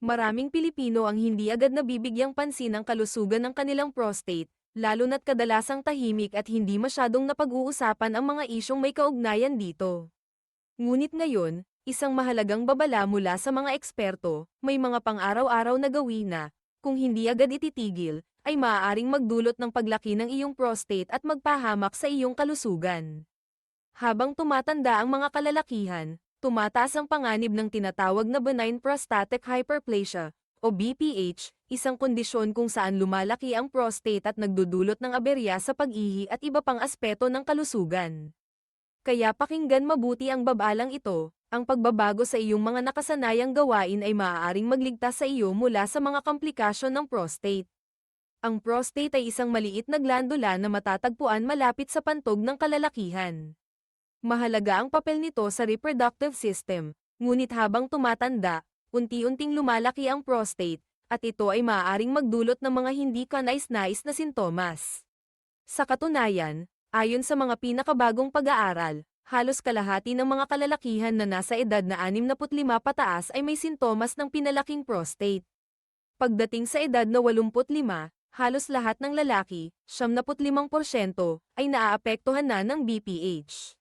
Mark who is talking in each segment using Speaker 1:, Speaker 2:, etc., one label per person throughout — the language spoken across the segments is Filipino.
Speaker 1: Maraming Pilipino ang hindi agad nabibigyang pansin ang kalusugan ng kanilang prostate, lalo na't kadalasang tahimik at hindi masyadong napag-uusapan ang mga isyong may kaugnayan dito. Ngunit ngayon, isang mahalagang babala mula sa mga eksperto, may mga pang-araw-araw na gawin na, kung hindi agad ititigil, ay maaaring magdulot ng paglaki ng iyong prostate at magpahamak sa iyong kalusugan. Habang tumatanda ang mga kalalakihan, tumataas ang panganib ng tinatawag na benign prostatic hyperplasia, o BPH, isang kondisyon kung saan lumalaki ang prostate at nagdudulot ng aberya sa pag-ihi at iba pang aspeto ng kalusugan. Kaya pakinggan mabuti ang babalang ito, ang pagbabago sa iyong mga nakasanayang gawain ay maaaring magligtas sa iyo mula sa mga komplikasyon ng prostate. Ang prostate ay isang maliit na glandula na matatagpuan malapit sa pantog ng kalalakihan. Mahalaga ang papel nito sa reproductive system, ngunit habang tumatanda, unti-unting lumalaki ang prostate, at ito ay maaaring magdulot ng mga hindi kanais-nais na sintomas. Sa katunayan, ayon sa mga pinakabagong pag-aaral, halos kalahati ng mga kalalakihan na nasa edad na 65 pataas ay may sintomas ng pinalaking prostate. Pagdating sa edad na 85, halos lahat ng lalaki, 75%, ay naaapektuhan na ng BPH.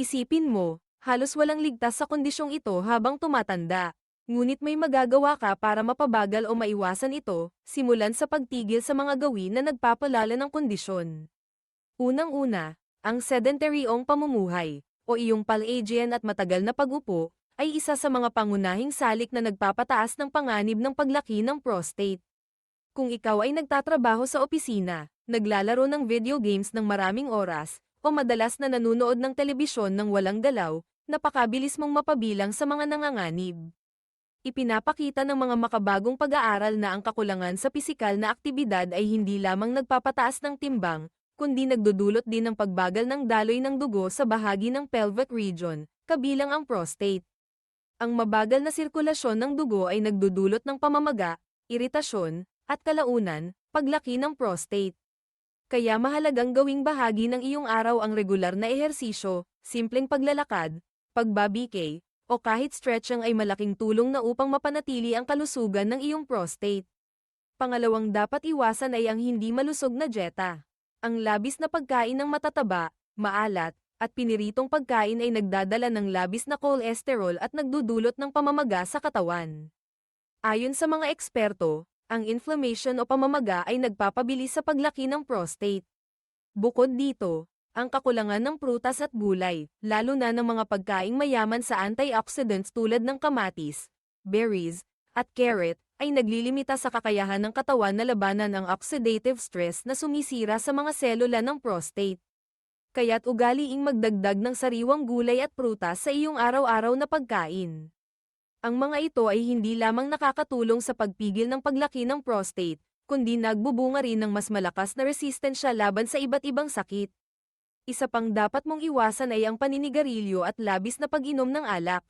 Speaker 1: Isipin mo, halos walang ligtas sa kondisyong ito habang tumatanda. Ngunit may magagawa ka para mapabagal o maiwasan ito, simulan sa pagtigil sa mga gawin na nagpapalala ng kondisyon. Unang-una, ang sedentary ong pamumuhay, o iyong palagian at matagal na pag-upo, ay isa sa mga pangunahing salik na nagpapataas ng panganib ng paglaki ng prostate. Kung ikaw ay nagtatrabaho sa opisina, naglalaro ng video games ng maraming oras, o madalas na nanunood ng telebisyon ng walang galaw, napakabilis mong mapabilang sa mga nanganganib. Ipinapakita ng mga makabagong pag-aaral na ang kakulangan sa pisikal na aktibidad ay hindi lamang nagpapataas ng timbang, kundi nagdudulot din ng pagbagal ng daloy ng dugo sa bahagi ng pelvic region, kabilang ang prostate. Ang mabagal na sirkulasyon ng dugo ay nagdudulot ng pamamaga, iritasyon, at kalaunan, paglaki ng prostate. Kaya mahalagang gawing bahagi ng iyong araw ang regular na ehersisyo, simpleng paglalakad, pagbabikay, o kahit stretching ay malaking tulong na upang mapanatili ang kalusugan ng iyong prostate. Pangalawang dapat iwasan ay ang hindi malusog na dieta. Ang labis na pagkain ng matataba, maalat, at piniritong pagkain ay nagdadala ng labis na cholesterol at nagdudulot ng pamamaga sa katawan. Ayon sa mga eksperto, ang inflammation o pamamaga ay nagpapabilis sa paglaki ng prostate. Bukod dito, ang kakulangan ng prutas at gulay, lalo na ng mga pagkaing mayaman sa antioxidants tulad ng kamatis, berries, at carrot, ay naglilimita sa kakayahan ng katawan na labanan ang oxidative stress na sumisira sa mga selula ng prostate. Kaya't ugaliing magdagdag ng sariwang gulay at prutas sa iyong araw-araw na pagkain. Ang mga ito ay hindi lamang nakakatulong sa pagpigil ng paglaki ng prostate, kundi nagbubunga rin ng mas malakas na resistensya laban sa iba't ibang sakit. Isa pang dapat mong iwasan ay ang paninigarilyo at labis na pag-inom ng alak.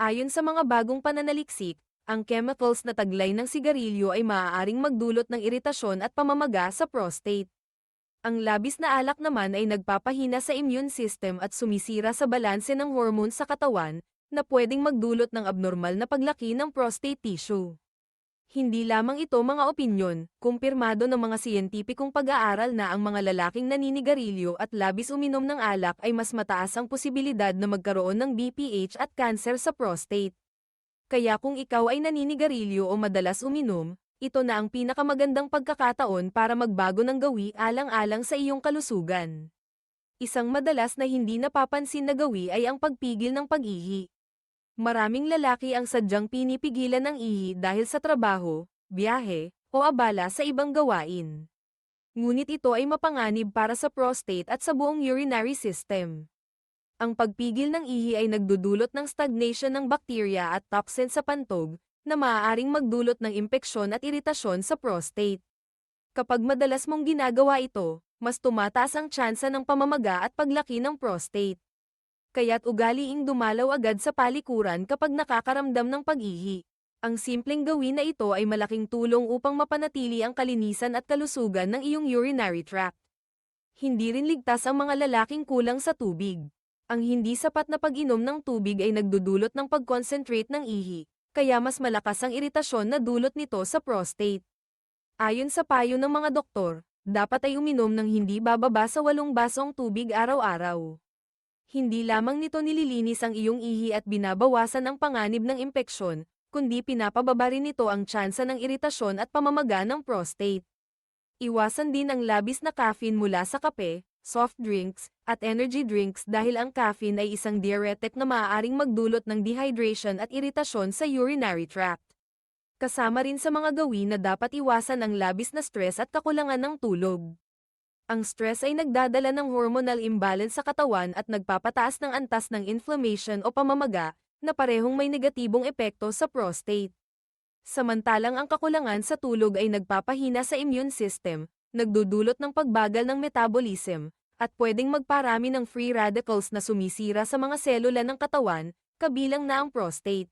Speaker 1: Ayon sa mga bagong pananaliksik, ang chemicals na taglay ng sigarilyo ay maaaring magdulot ng iritasyon at pamamaga sa prostate. Ang labis na alak naman ay nagpapahina sa immune system at sumisira sa balanse ng hormones sa katawan, na pwedeng magdulot ng abnormal na paglaki ng prostate tissue. Hindi lamang ito mga opinyon, kumpirmado ng mga siyentipikong pag-aaral na ang mga lalaking naninigarilyo at labis uminom ng alak ay mas mataas ang posibilidad na magkaroon ng BPH at cancer sa prostate. Kaya kung ikaw ay naninigarilyo o madalas uminom, ito na ang pinakamagandang pagkakataon para magbago ng gawi alang-alang sa iyong kalusugan. Isang madalas na hindi napapansin na gawi ay ang pagpigil ng pag-ihi. Maraming lalaki ang sadyang pinipigilan ng ihi dahil sa trabaho, biyahe, o abala sa ibang gawain. Ngunit ito ay mapanganib para sa prostate at sa buong urinary system. Ang pagpigil ng ihi ay nagdudulot ng stagnation ng bakterya at toxin sa pantog, na maaaring magdulot ng impeksyon at iritasyon sa prostate. Kapag madalas mong ginagawa ito, mas tumataas ang tsansa ng pamamaga at paglaki ng prostate kaya't ugaliing dumalaw agad sa palikuran kapag nakakaramdam ng pag-ihi. Ang simpleng gawin na ito ay malaking tulong upang mapanatili ang kalinisan at kalusugan ng iyong urinary tract. Hindi rin ligtas ang mga lalaking kulang sa tubig. Ang hindi sapat na pag-inom ng tubig ay nagdudulot ng pag-concentrate ng ihi, kaya mas malakas ang iritasyon na dulot nito sa prostate. Ayon sa payo ng mga doktor, dapat ay uminom ng hindi bababa sa walong basong tubig araw-araw. Hindi lamang nito nililinis ang iyong ihi at binabawasan ang panganib ng impeksyon, kundi pinapababa rin nito ang tsansa ng iritasyon at pamamaga ng prostate. Iwasan din ang labis na caffeine mula sa kape, soft drinks, at energy drinks dahil ang caffeine ay isang diuretic na maaaring magdulot ng dehydration at iritasyon sa urinary tract. Kasama rin sa mga gawin na dapat iwasan ang labis na stress at kakulangan ng tulog. Ang stress ay nagdadala ng hormonal imbalance sa katawan at nagpapataas ng antas ng inflammation o pamamaga, na parehong may negatibong epekto sa prostate. Samantalang ang kakulangan sa tulog ay nagpapahina sa immune system, nagdudulot ng pagbagal ng metabolism, at pwedeng magparami ng free radicals na sumisira sa mga selula ng katawan, kabilang na ang prostate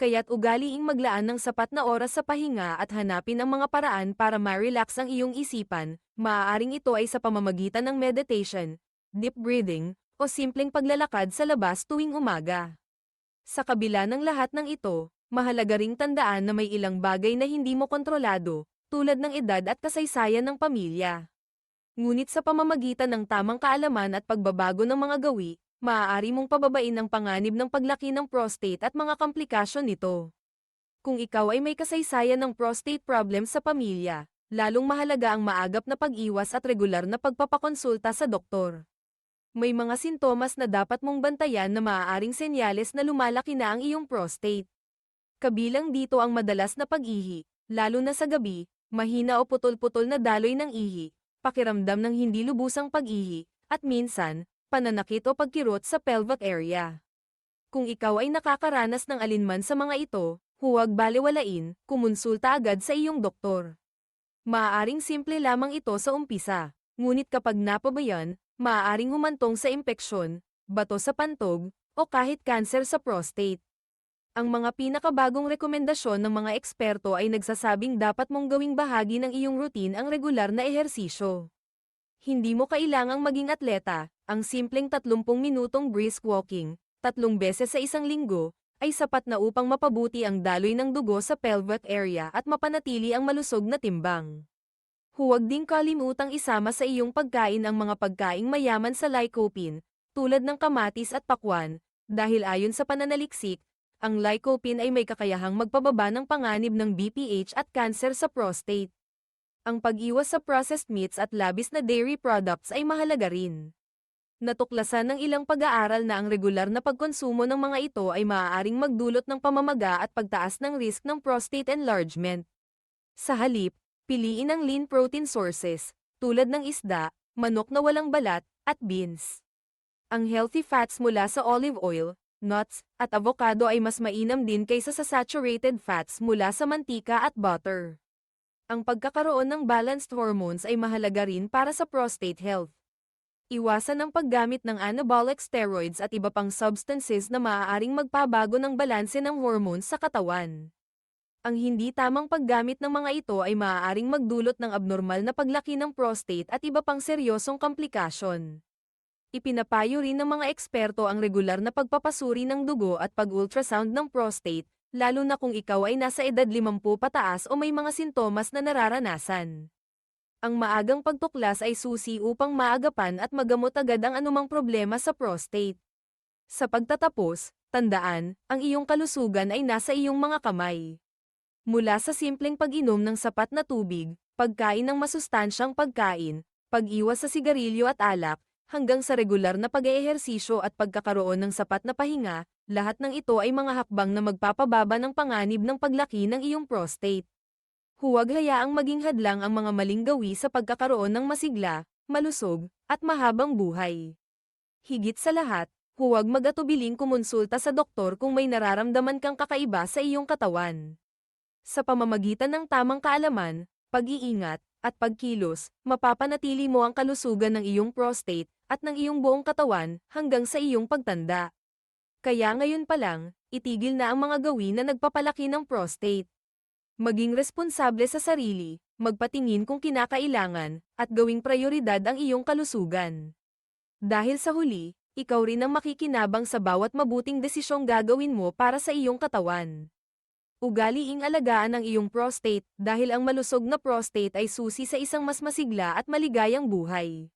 Speaker 1: kaya't ugaliing maglaan ng sapat na oras sa pahinga at hanapin ang mga paraan para ma-relax ang iyong isipan, maaaring ito ay sa pamamagitan ng meditation, deep breathing, o simpleng paglalakad sa labas tuwing umaga. Sa kabila ng lahat ng ito, mahalaga ring tandaan na may ilang bagay na hindi mo kontrolado, tulad ng edad at kasaysayan ng pamilya. Ngunit sa pamamagitan ng tamang kaalaman at pagbabago ng mga gawi, maaari mong pababain ang panganib ng paglaki ng prostate at mga komplikasyon nito. Kung ikaw ay may kasaysayan ng prostate problem sa pamilya, lalong mahalaga ang maagap na pag-iwas at regular na pagpapakonsulta sa doktor. May mga sintomas na dapat mong bantayan na maaaring senyales na lumalaki na ang iyong prostate. Kabilang dito ang madalas na pag-ihi, lalo na sa gabi, mahina o putol-putol na daloy ng ihi, pakiramdam ng hindi lubusang pag-ihi, at minsan, pananakit o pagkirot sa pelvic area. Kung ikaw ay nakakaranas ng alinman sa mga ito, huwag baliwalain, kumonsulta agad sa iyong doktor. Maaaring simple lamang ito sa umpisa, ngunit kapag napabayan, maaaring humantong sa impeksyon, bato sa pantog, o kahit kanser sa prostate. Ang mga pinakabagong rekomendasyon ng mga eksperto ay nagsasabing dapat mong gawing bahagi ng iyong routine ang regular na ehersisyo. Hindi mo kailangang maging atleta, ang simpleng 30 minutong brisk walking, tatlong beses sa isang linggo, ay sapat na upang mapabuti ang daloy ng dugo sa pelvic area at mapanatili ang malusog na timbang. Huwag ding kalimutang isama sa iyong pagkain ang mga pagkaing mayaman sa lycopene, tulad ng kamatis at pakwan, dahil ayon sa pananaliksik, ang lycopene ay may kakayahang magpababa ng panganib ng BPH at cancer sa prostate. Ang pag-iwas sa processed meats at labis na dairy products ay mahalaga rin. Natuklasan ng ilang pag-aaral na ang regular na pagkonsumo ng mga ito ay maaaring magdulot ng pamamaga at pagtaas ng risk ng prostate enlargement. Sa halip, piliin ang lean protein sources, tulad ng isda, manok na walang balat, at beans. Ang healthy fats mula sa olive oil, nuts, at avocado ay mas mainam din kaysa sa saturated fats mula sa mantika at butter. Ang pagkakaroon ng balanced hormones ay mahalaga rin para sa prostate health. Iwasan ang paggamit ng anabolic steroids at iba pang substances na maaaring magpabago ng balanse ng hormones sa katawan. Ang hindi tamang paggamit ng mga ito ay maaaring magdulot ng abnormal na paglaki ng prostate at iba pang seryosong komplikasyon. Ipinapayo rin ng mga eksperto ang regular na pagpapasuri ng dugo at pag-ultrasound ng prostate lalo na kung ikaw ay nasa edad 50 pataas o may mga sintomas na nararanasan. Ang maagang pagtuklas ay susi upang maagapan at magamot agad ang anumang problema sa prostate. Sa pagtatapos, tandaan, ang iyong kalusugan ay nasa iyong mga kamay. Mula sa simpleng pag-inom ng sapat na tubig, pagkain ng masustansyang pagkain, pag-iwas sa sigarilyo at alak, hanggang sa regular na pag-eehersisyo at pagkakaroon ng sapat na pahinga, lahat ng ito ay mga hakbang na magpapababa ng panganib ng paglaki ng iyong prostate. Huwag hayaang maging hadlang ang mga maling gawi sa pagkakaroon ng masigla, malusog, at mahabang buhay. Higit sa lahat, huwag mag-atubiling kumonsulta sa doktor kung may nararamdaman kang kakaiba sa iyong katawan. Sa pamamagitan ng tamang kaalaman, pag-iingat, at pagkilos, mapapanatili mo ang kalusugan ng iyong prostate at ng iyong buong katawan hanggang sa iyong pagtanda. Kaya ngayon pa lang, itigil na ang mga gawin na nagpapalaki ng prostate. Maging responsable sa sarili, magpatingin kung kinakailangan, at gawing prioridad ang iyong kalusugan. Dahil sa huli, ikaw rin ang makikinabang sa bawat mabuting desisyong gagawin mo para sa iyong katawan. ugaliing alagaan ang iyong prostate dahil ang malusog na prostate ay susi sa isang mas masigla at maligayang buhay.